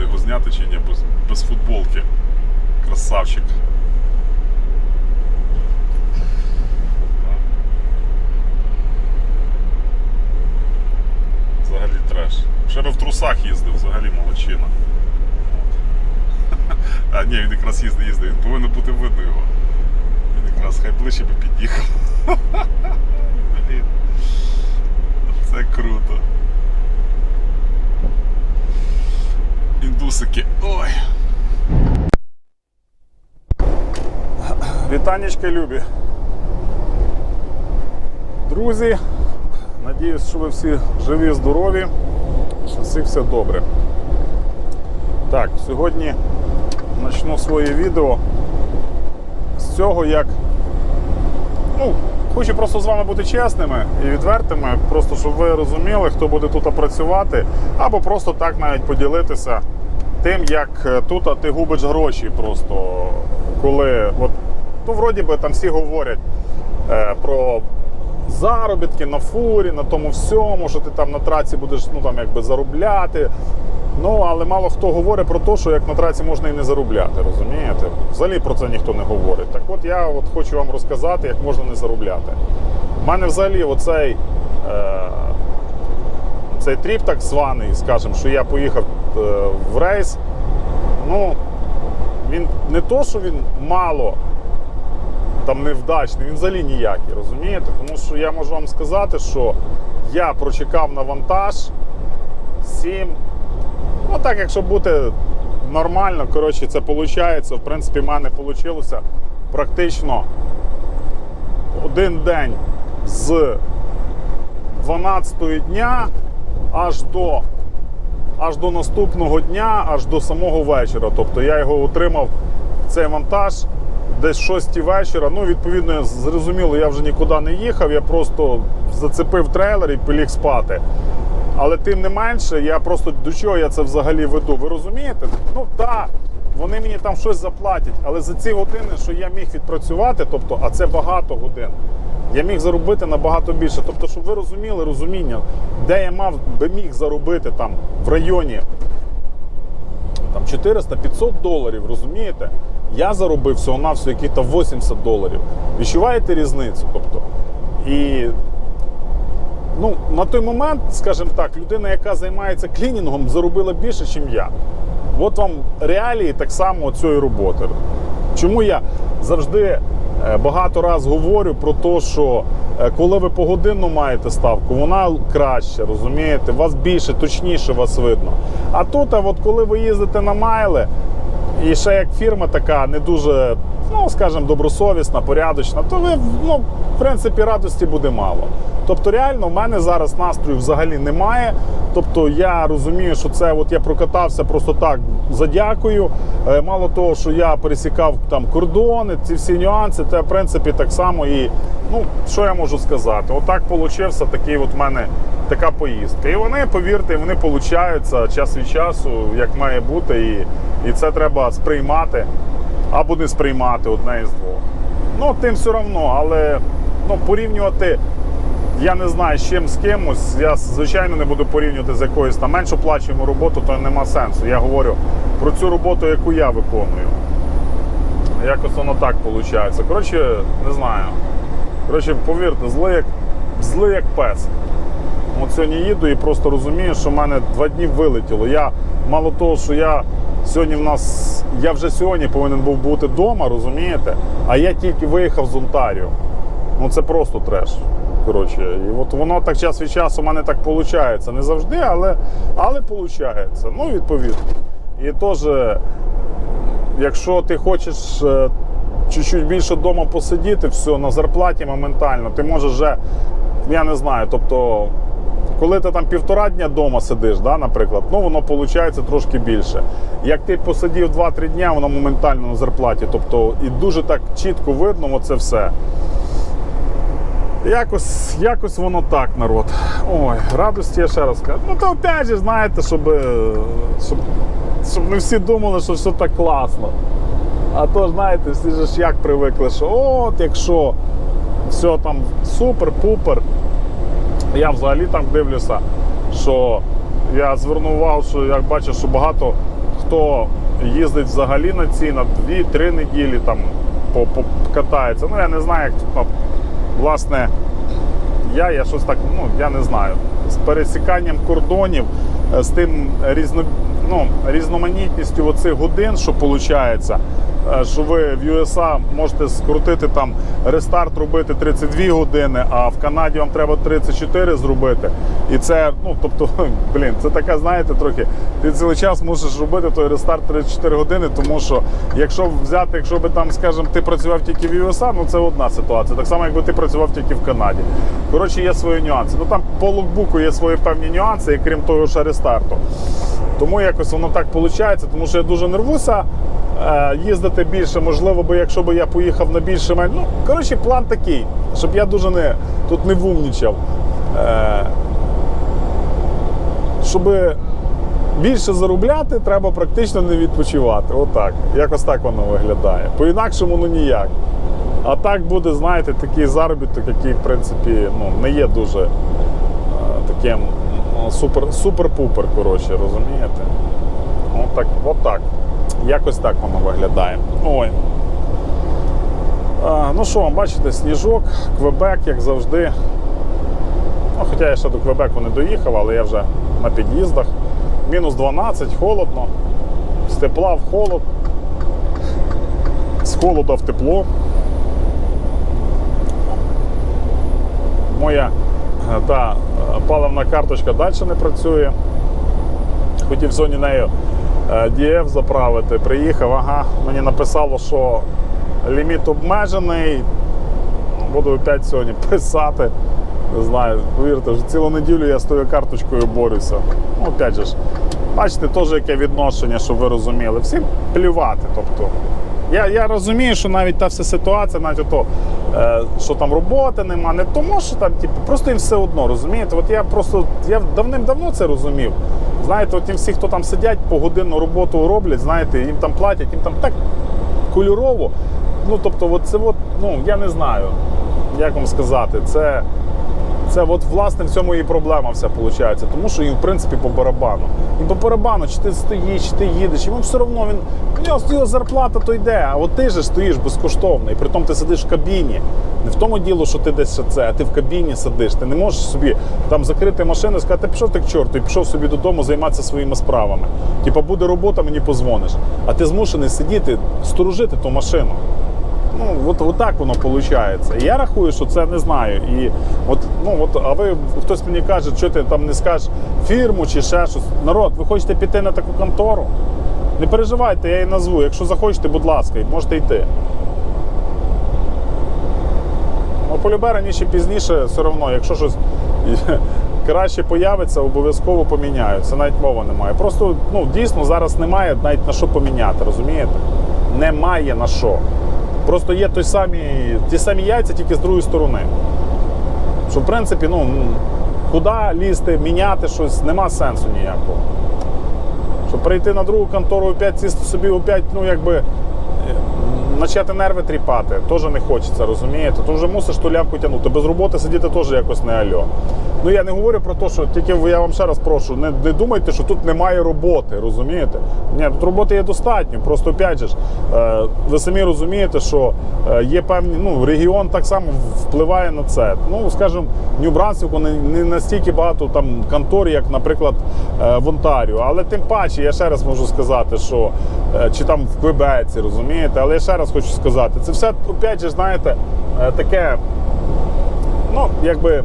подивимося його зняти чи ні, без, без футболки. Красавчик. Взагалі треш. Ще би в трусах їздив, взагалі молодчина. А ні, він якраз їздив, їздив, він повинен бути видно його. Він якраз хай ближче би під'їхав. Блін. Це круто. Індусики. Ой. Вітанечка, любі. Друзі, надіюсь, що ви всі живі, здорові, що всіх все добре. Так, сьогодні почну своє відео з цього, як. Ну, хочу просто з вами бути чесними і відвертими, просто щоб ви розуміли, хто буде тут працювати, або просто так навіть поділитися тим, як е, тут ти губиш гроші просто коли. От, ну, вроді би там всі говорять е, про заробітки на фурі, на тому всьому, що ти там на траці будеш ну, там, якби заробляти. Ну, але мало хто говорить про те, що як на траці можна і не заробляти, розумієте? Взагалі про це ніхто не говорить. Так от я от хочу вам розказати, як можна не заробляти. У мене взагалі оцей, е, цей тріп так званий, скажімо, що я поїхав е, в рейс. Ну, він не то, що він мало там невдачний, він взагалі ніякий, розумієте? Тому що я можу вам сказати, що я прочекав на вантаж 7. Ну так, якщо бути нормально, коротше, це виходить. В принципі, в мене вийшло практично один день з 12 дня аж до аж до наступного дня, аж до самого вечора. Тобто я його отримав, цей монтаж, десь 6 вечора. Ну, відповідно, зрозуміло, я вже нікуди не їхав, я просто зацепив трейлер і поліг спати. Але тим не менше, я просто до чого я це взагалі веду. Ви розумієте? Ну так, вони мені там щось заплатять, але за ці години, що я міг відпрацювати, тобто, а це багато годин, я міг заробити набагато більше. Тобто, щоб ви розуміли розуміння, де я мав би міг заробити там в районі там 400-500 доларів, розумієте? Я заробив всього на всього яких то 80 доларів. Відчуваєте різницю? Тобто, і ну, на той момент, скажімо так, людина, яка займається клінінгом, заробила більше, ніж я. От вам реалії так само цієї роботи. Чому я завжди багато раз говорю про те, що е, коли ви погодинну маєте ставку, вона краще, розумієте, вас більше, точніше вас видно. А тут, а от коли ви їздите на майли, і ще як фірма така не дуже, ну скажімо, добросовісна, порядочна, то ви, ну, в принципі, радості буде мало. Тобто, реально, в мене зараз настрою взагалі немає. Тобто я розумію, що це от я прокатався просто так задякую. Е, Мало того, що я пересікав там кордони, ці всі нюанси, це в принципі так само і ну що я можу сказати? Отак получився такий от в мене така поїздка. І вони, повірте, вони получаються час від часу, як має бути, і, і це треба сприймати або не сприймати одне із двох. Ну, тим все одно, але ну, порівнювати. Я не знаю з чим з кимось. Я звичайно не буду порівнювати з якоюсь там менш оплачуємо роботу, то нема сенсу. Я говорю про цю роботу, яку я виконую. Якось воно так виходить. Коротше, не знаю. Коротше, повірте, злий як, злий як пес. От сьогодні їду і просто розумію, що в мене два дні вилетіло. Я мало того, що я сьогодні в нас. Я вже сьогодні повинен був бути вдома, розумієте? А я тільки виїхав з Онтаріо. Ну це просто треш. Коротше, і от воно так час від часу у мене так виходить. Не завжди, але але виходить. Ну, відповідно. І теж, якщо ти хочеш е, чуть-чуть більше вдома посидіти, все, на зарплаті моментально, ти можеш вже, я не знаю, тобто. Коли ти там півтора дня вдома сидиш, да, наприклад, ну воно виходить трошки більше. Як ти посидів 2-3 дня, воно моментально на зарплаті. Тобто і дуже так чітко видно оце все. Якось якось воно так, народ. Ой, радості я ще раз кажу. Ну то опять же, знаєте, щоб, е, щоб, щоб не всі думали, що все так класно. А то, знаєте, всі ж як привикли, що от якщо все там супер-пупер. Я взагалі там дивлюся, що я звернув увагу, що я бачу, що багато хто їздить взагалі на ці на 2-3 неділі там по, катається. Ну я не знаю, як ну, власне я, я щось так, ну я не знаю. З пересіканням кордонів, е, з тим різно, ну, різноманітністю оцих годин, що виходить, що ви в USA можете скрутити там рестарт робити 32 години, а в Канаді вам треба 34 зробити. І це, ну тобто, блін, це така, знаєте, трохи. Ти цілий час мусиш робити той рестарт 34 години, тому що якщо взяти, якщо би там, скажімо, ти працював тільки в USA, ну це одна ситуація. Так само, якби ти працював тільки в Канаді. Коротше, є свої нюанси. Ну там по локбуку є свої певні нюанси, і крім того ж рестарту. Тому якось воно так виходить, тому що я дуже нервуся. е, Їздити більше, можливо, бо якщо б я поїхав на більше мен- Ну, коротше, план такий, щоб я дуже не тут не вумнічав. Е, щоб більше заробляти, треба практично не відпочивати. Отак. Якось так воно виглядає. По-інакшому ну ніяк. А так буде, знаєте, такий заробіток, який, в принципі, ну, не є дуже е, таким ну, супер, супер-пупер, коротше, розумієте? Отак, отак. Якось так воно виглядає. Ой. А, ну що, бачите, сніжок, Квебек, як завжди. Ну, хоча я ще до Квебеку не доїхав, але я вже на під'їздах. Мінус 12, холодно. З тепла в холод. З холода в тепло. Моя е, та е, паливна карточка далі не працює. Хотів сьогодні нею е, DF заправити. Приїхав, ага, мені написало, що ліміт обмежений. Буду опять сьогодні писати. Не знаю, повірте, вже цілу неділю я з тою карточкою борюся. Ну, опять же ж, бачите, теж яке відношення, щоб ви розуміли. Всім плювати. Тобто, я, я розумію, що навіть та вся ситуація, навіть ото, е, що там роботи нема, не тому, що там, типу, просто їм все одно, розумієте? От я просто я давним-давно це розумів. Знаєте, от ті всі, хто там сидять, погодинну роботу роблять, знаєте, їм там платять, їм там так кольорово. Ну, тобто, от це от, ну, я не знаю, як вам сказати, це. Це от власне в цьому і проблема вся виходить. Тому що їм в принципі по барабану. Їм по барабану, чи ти стоїш, чи ти їдеш, йому все одно він у нього його зарплата то йде. А от ти же стоїш безкоштовно, і при тому ти сидиш в кабіні. Не в тому діло, що ти десь це, а ти в кабіні сидиш. Ти не можеш собі там закрити машину і сказати, пішов ти к чорту, і пішов собі додому займатися своїми справами. Типа буде робота, мені позвониш. А ти змушений сидіти, сторожити ту машину. Ну, от, от так воно виходить. Я рахую, що це не знаю. І от, ну, от, а ви хтось мені каже, що ти там не скажеш фірму чи ще щось. Народ, ви хочете піти на таку контору? Не переживайте, я її назву. Якщо захочете, будь ласка, можете йти. Ну, полюбе раніше пізніше, все одно, якщо щось краще появиться, обов'язково поміняють. Це навіть мови немає. Просто ну, дійсно зараз немає навіть на що поміняти, розумієте? Немає на що. Просто є той самі, ті самі яйця, тільки з другої сторони. Що, в принципі, ну, куди лізти, міняти щось, нема сенсу ніякого. Щоб прийти на другу контору, опять сісти собі, опять, ну, якби, почати нерви тріпати, теж не хочеться, розумієте? То вже мусиш ту лявку тягнути. Без роботи сидіти теж якось не альо. Ну я не говорю про те, що тільки я вам ще раз прошу, не, не думайте, що тут немає роботи, розумієте? Ні, тут роботи є достатньо. Просто опять же, е, ви самі розумієте, що е, є певні, ну, регіон так само впливає на це. Ну, скажімо, в Нью-Брансвіку не, не настільки багато там контор, як, наприклад, е, в Онтаріо. Але тим паче, я ще раз можу сказати, що е, чи там в Квебеці, розумієте, але я ще раз хочу сказати, це все, опять же, знаєте, е, таке, ну, якби. е,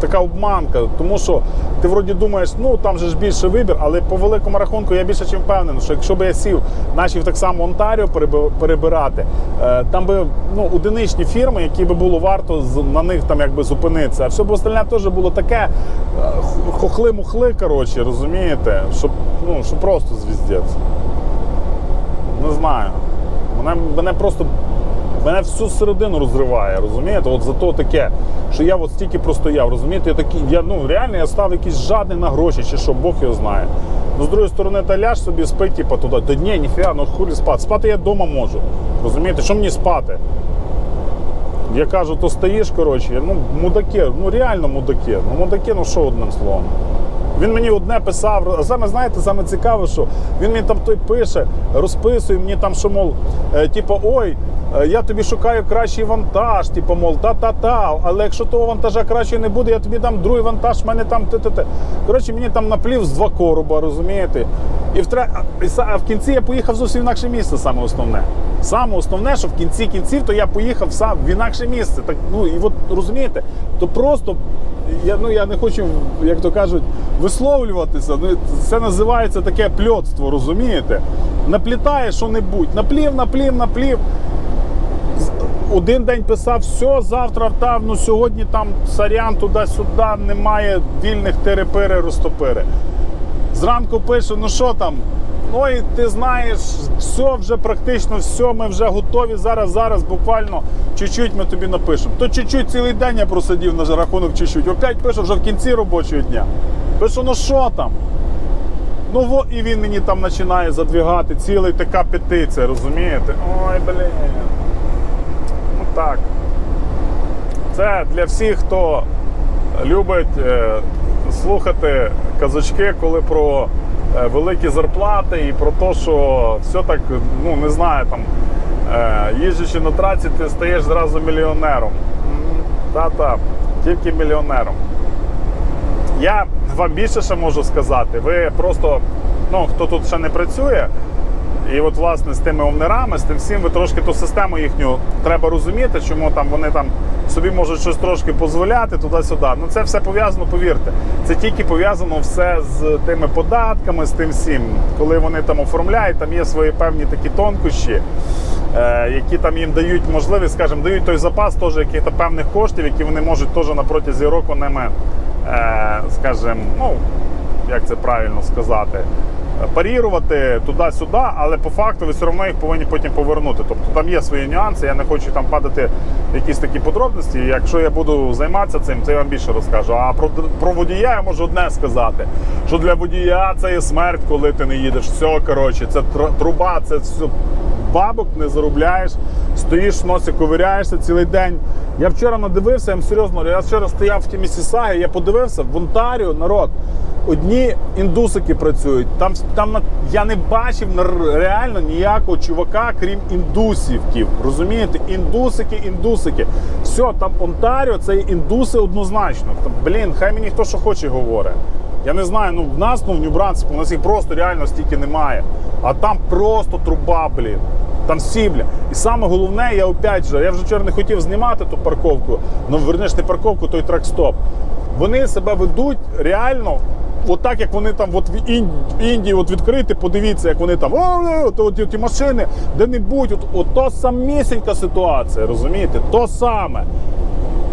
Така обманка, тому що ти вроді думаєш, ну там же ж більше вибір, але по великому рахунку я більше чим впевнений, що якщо б я сів, начав так само Онтаріо перебирати, е, там би ну, одиничні фірми, які би було варто на них там якби зупинитися. А все б остальне теж було таке хохли-мухли, коротше, розумієте, щоб, ну, що просто звіздець. Не знаю. Мене, мене просто мене всю середину розриває, розумієте? От за то таке, що я от стільки простояв, розумієте, я такий, я ну реально я став якийсь жадний на гроші, чи що, Бог його знає. Ну, з другої сторони, та ляж собі спи, типу, туди. Та ні, ніфіга, ну хулі спати. Спати я вдома можу. Розумієте, що мені спати? Я кажу, то стоїш, коротше, ну, мудаки, ну реально мудаки. Ну, мудаки, ну що одним словом. Він мені одне писав, а саме знаєте, саме цікаве, що він мені там той пише, розписує мені там, що мов, е, типу, ой, е, я тобі шукаю кращий вантаж, типу, мол, та-та-та. Але якщо того вантажа краще не буде, я тобі дам другий вантаж, в мене там те-те-те. Коротше, мені там наплів з два короба, розумієте? І в, тре- в кінці я поїхав зовсім в інакше місце, саме основне. Саме основне, що в кінці кінців, то я поїхав сам в інакше місце. Так, ну і от розумієте, то просто я, ну, я не хочу, як то кажуть, висловлюватися. Ну, це називається таке пльотство, розумієте? Наплітає що-небудь, наплів, наплів, наплів. Один день писав, все, завтра там, ну сьогодні там сорян туди-сюди, немає вільних терепири, розтопири. Зранку пише, ну що там? Ой, ти знаєш, все вже практично, все, ми вже готові. Зараз, зараз, буквально чуть-чуть ми тобі напишемо. То чуть-чуть цілий день я просидів на рахунок чуть-чуть. Опять пишу вже в кінці робочого дня. Пишу, ну що там? Ну во, і він мені там починає задвігати цілий така петиція, розумієте? Ой, блін. Ну так. Це для всіх, хто любить е, слухати казочки, коли про е, великі зарплати і про те, що все так, ну не знаю, там, е, їжджучи на траці, ти стаєш зразу мільйонером. Та-та, тільки мільйонером. Я вам більше ще можу сказати. Ви просто, ну хто тут ще не працює, і от власне з тими овнерами, з тим всім, ви трошки ту систему їхню треба розуміти, чому там вони там собі можуть щось трошки дозволяти туди-сюди. Ну це все пов'язано, повірте. Це тільки пов'язано все з тими податками, з тим всім. Коли вони там оформляють, там є свої певні такі тонкощі. е, Які там їм дають можливість, скажімо, дають той запас теж яких-то певних коштів, які вони можуть теж на протязі року ними, е, скажімо, ну як це правильно сказати, парірувати туди-сюди, але по факту ви все одно їх повинні потім повернути. Тобто там є свої нюанси, я не хочу там падати в якісь такі подробності. Якщо я буду займатися цим, це я вам більше розкажу. А про, про водія я можу одне сказати: що для водія це є смерть, коли ти не їдеш. Все, коротше, це тр- труба, це все. Бабок не заробляєш, стоїш в носі, ковиряєшся цілий день. Я вчора надивився, я серйозно, я вчора стояв в тій Сагі, я подивився в Онтаріо народ. Одні індусики працюють. Там, там я не бачив реально ніякого чувака, крім індусівків. Розумієте? Індусики, індусики. Все, там Онтаріо це індуси однозначно. Там, блін, хай мені хто що хоче говорить. Я не знаю, ну в нас, ну в Нью-Брансвіку, у нас їх просто реально стільки немає. А там просто труба, блін. Там всі, бля. І саме головне, я опять же, я вже вчора не хотів знімати ту парковку, ну вернеш не парковку, той трак-стоп. Вони себе ведуть реально. От як вони там от в, Індії от відкрити, подивіться, як вони там, от, ті машини, де-небудь, от, от то самісінька ситуація, розумієте? То саме.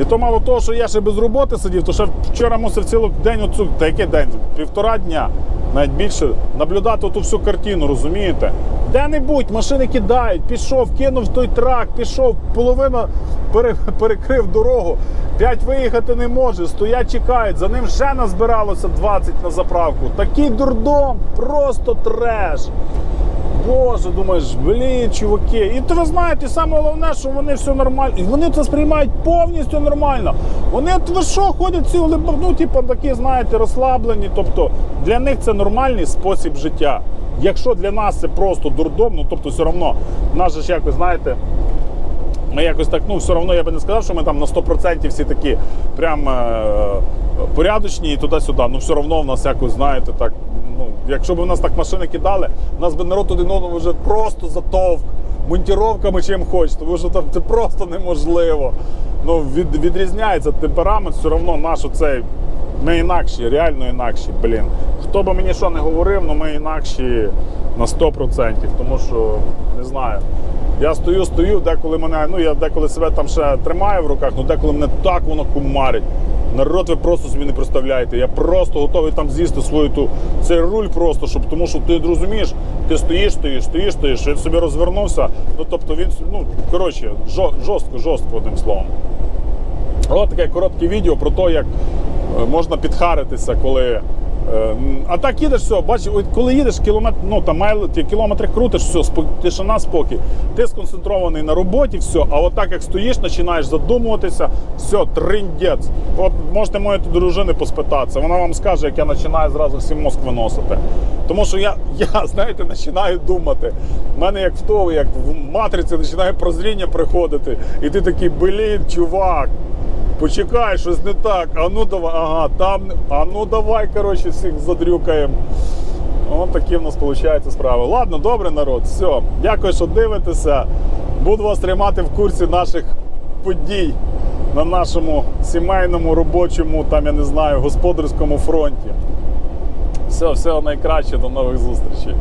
І то мало того, що я ще без роботи сидів, то ще вчора мусив цілий день оцю, та який день, півтора дня, навіть більше, наблюдати ту всю картину, розумієте? Де-небудь машини кидають, пішов, кинув той трак, пішов, половина пере- перекрив дорогу, п'ять виїхати не може, стоять, чекають, за ним ще назбиралося 20 на заправку. Такий дурдом, просто треш. Боже, думаєш, блін, чуваки. І то ви знаєте, саме головне, що вони все нормально. І вони це сприймають повністю нормально. Вони ви що ходять ці ну, типу, такі, знаєте, розслаблені. Тобто для них це нормальний спосіб життя. Якщо для нас це просто дурдом, ну тобто все одно, нас же ж якось, знаєте. Ми якось так, ну все одно я би не сказав, що ми там на 100% всі такі прям е, порядочні і туди-сюди. Ну все одно в нас якось, знаєте, так. Якщо б у нас так машини кидали, нас би народ один одному вже просто затовк монтіровками чим хоч, тому що там це просто неможливо. Ну, від, відрізняється темперамент, все одно наш оцей. Ми інакші, реально інакші, блін. Хто би мені що не говорив, ну ми інакші на 100%, тому що не знаю. Я стою, стою, деколи мене, ну я деколи себе там ще тримаю в руках, ну деколи мене так воно кумарить. Народ, ви просто собі не представляєте. Я просто готовий там з'їсти свою ту цей руль просто, щоб тому що ти розумієш, ти стоїш, стоїш, стоїш, стоїш, він собі розвернувся. Ну тобто він ну коротше, жорстко, жорстко одним словом. Ось таке коротке відео про те, як е, можна підхаритися, коли А так їдеш, все, бачиш, коли їдеш кілометр, ну там ті кілометри крутиш, все, тишина, спокій. Ти сконцентрований на роботі, все. А от так як стоїш, починаєш задумуватися, все, триндець. От можете моєї дружини поспитатися. Вона вам скаже, як я починаю зразу всім мозк виносити. Тому що я, я знаєте, починаю думати. У мене як в того, як в матриці починає прозріння приходити. І ти такий, блін, чувак. Почекай, щось не так. А ну давай, ага, там, а ну давай, коротше, всіх задрюкаємо. Ось такі в нас виходить справи. Ладно, добре, народ. Все. Дякую, що дивитеся. Буду вас тримати в курсі наших подій на нашому сімейному, робочому, там я не знаю, господарському фронті. Все, всього найкраще, до нових зустрічей.